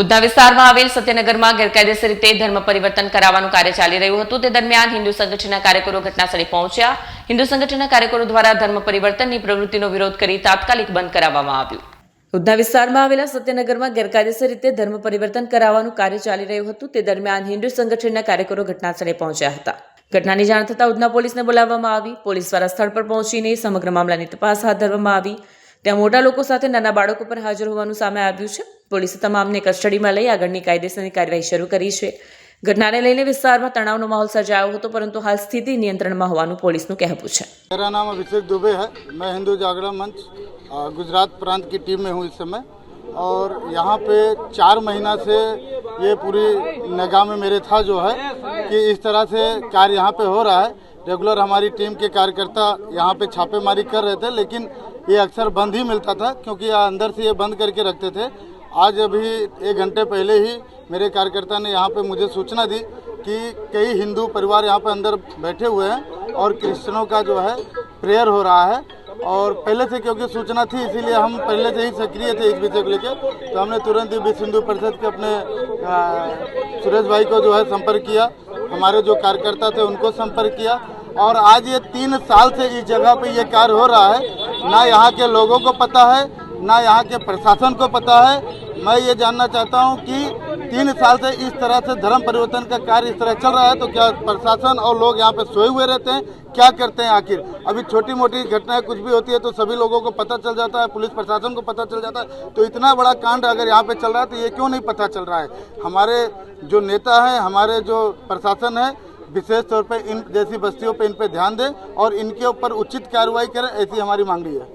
ઉધના વિસ્તારમાં આવેલ સત્યનગરમાં ગેરકાયદેસર રીતે ધર્મ પરિવર્તન કરાવવાનું કાર્ય ચાલી રહ્યું હતું. તે દરમિયાન હિન્દુ સંગઠનના કાર્યકરો ઘટનાસ્થળે પહોંચ્યા. હિન્દુ સંગઠનના કાર્યકરો દ્વારા ધર્મ પરિવર્તનની પ્રવૃત્તિનો વિરોધ કરી તાત્કાલિક બંધ કરાવવામાં આવ્યું. ઉધના વિસ્તારમાં આવેલા સત્યનગરમાં ગેરકાયદેસર રીતે ધર્મ પરિવર્તન કરાવવાનું કાર્ય ચાલી રહ્યું હતું. તે દરમિયાન હિન્દુ સંગઠનના કાર્યકરો ઘટનાસ્થળે પહોંચ્યા હતા. ઘટનાની જાણ થતાં ઉધના પોલીસને બોલાવવામાં આવી. પોલીસ દ્વારા સ્થળ પર પહોંચીને સમગ્ર મામલાની તપાસ હાથ ધરવામાં આવી. ત્યાં મોટા લોકો સાથે નાના બાળકો પર હાજર હોવાનું સામે આવ્યું છે. પોલીસે તમામને કસ્ટડીમાં લઈ આગળની કાયદેસરની કાર્યવાહી શરૂ કરી છે ઘટનાને લઈને વિસ્તારમાં તણાવનો માહોલ સર્જાયો હતો પરંતુ હાલ સ્થિતિ નિયંત્રણમાં હોવાનું પોલીસનું કહેવું છે मेरा नाम अभिषेक दुबे है मैं हिंदू जागरण मंच अ, गुजरात प्रांत की टीम में हूँ इस समय और यहाँ पे चार महीना से ये पूरी निगाह में मेरे था जो है कि इस तरह से कार्य यहाँ पे हो रहा है रेगुलर हमारी टीम के कार्यकर्ता यहाँ पे छापेमारी कर रहे थे लेकिन ये अक्सर बंद ही मिलता था क्योंकि यहाँ अंदर से ये बंद करके रखते थे आज अभी एक घंटे पहले ही मेरे कार्यकर्ता ने यहाँ पे मुझे सूचना दी कि कई हिंदू परिवार यहाँ पे अंदर बैठे हुए हैं और क्रिश्चनों का जो है प्रेयर हो रहा है। और पहले से क्योंकि सूचना थी, इसीलिए हम पहले से ही सक्रिय थे इस विषय को लेकर तो हमने तुरंत ही विश्व हिंदू परिषद के अपने सुरेश भाई को जो है संपर्क किया। हमारे जो कार्यकर्ता थे उनको संपर्क किया। और आज ये तीन साल से इस जगह पे ये कार्य हो रहा है। ना यहाँ के लोगों को पता है, ना यहाँ के प्रशासन को पता है मैं ये जानना चाहता हूँ कि तीन साल से इस तरह से धर्म परिवर्तन का कार्य इस तरह चल रहा है तो क्या प्रशासन और लोग यहाँ पे सोए हुए रहते हैं? क्या करते हैं आखिर? अभी छोटी मोटी घटनाएँ कुछ भी होती है तो सभी लोगों को पता चल जाता है, पुलिस प्रशासन को पता चल जाता है। तो इतना बड़ा कांड अगर यहाँ पे चल रहा है तो ये क्यों नहीं पता चल रहा है? हमारे जो नेता है, हमारे जो प्रशासन है, विशेष तौर पर इन जैसी बस्तियों पर इन पर ध्यान दें और इनके ऊपर उचित कार्रवाई करें, ऐसी हमारी मांगनी है।